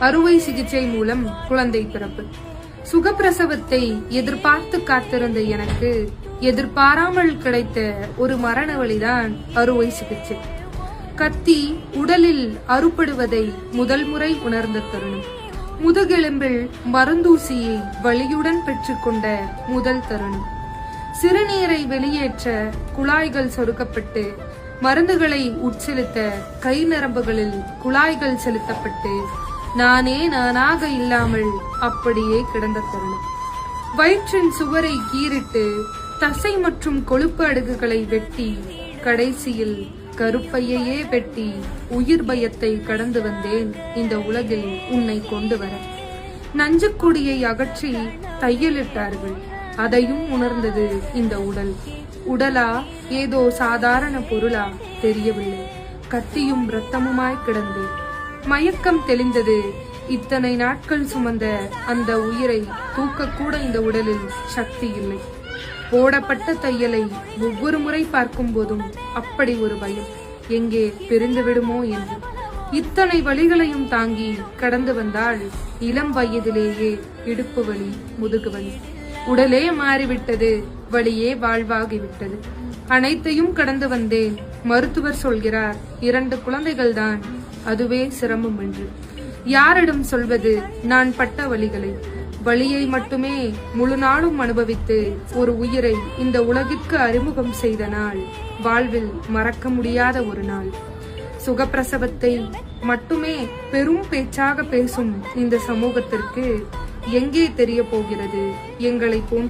அறுவை சிகிச்சை மூலம் குழந்தை பிறப்பு. சுகப்பிரசவத்தை எதிர்பார்த்து காத்திருந்த எனக்கு எதிர்பாராமல் கிடைத்த ஒரு மரண வழிதான் அறுவை சிகிச்சை. கத்தி உடலில் அறுபடுவதை முதல் முறை உணர்ந்த தருணம். முதுகெலும்பில் மருந்தூசியை வலியுடன் பெற்றுக்கொண்ட முதல் தருணம். சிறுநீரை வெளியேற்ற குழாய்கள் சொருக்கப்பட்டு மருந்துகளை உட்செலுத்த கை நரம்புகளில் குழாய்கள் செலுத்தப்பட்டு நானே நானாக இல்லாமல் அப்படியே கிடந்த தருணம். வயிற்றின் சுவரை கீறிட்டு தசை மற்றும் கொழுப்பு அடுக்குகளை வெட்டி கடைசியில் கருப்பையையே வெட்டி உயிர் பயத்தை கடந்து வந்தேன். இந்த உலகில் உன்னை கொண்டு வர. நஞ்சுக்கொடியை அகற்றி தையலிட்டார்கள். அதையும் உணர்ந்தது இந்த உடல். உடலா? ஏதோ சாதாரண பொருளா? தெரியவில்லை. கத்தியும் இரத்தமுமாய் கிடந்து மயக்கம் தெளிந்தது. இத்தனை நாட்கள் சுமந்த அந்த உயிரை தூக்கக்கூட இந்த உடலில் சக்தி இல்லை போடப்பட்ட தையலை ஒவ்வொரு முறை பார்க்கும் போதும் அப்படி ஒரு பயம். எங்கே பிரிந்து விடுமோ என்று. இத்தனை வழிகளையும் தாங்கி கடந்து வந்தால் இளம் வயதிலேயே இடுப்பு வலி முதுகு வலி. உடலே மாறிவிட்டது வழியே வாழ்வாகிவிட்டது. அனைத்தையும் கடந்து வந்தேன் மருத்துவர் சொல்கிறார் இரண்டு குழந்தைகள்தான் அதுவே சிரமம் என்று. யாரிடம் சொல்வது? நான் பட்ட வழிகளை. வழியை மட்டுமே முழு நாளும் அனுபவித்து ஒரு உயிரை இந்த உலகிற்கு அறிமுகம் செய்த நாள். வாழ்வில் மறக்க முடியாத ஒரு நாள். சுகப்பிரசவத்தை மட்டுமே பெரும் பேச்சாக பேசும் இந்த சமூகத்திற்கு எங்கே தெரிய போகிறது? எங்களை போன்ற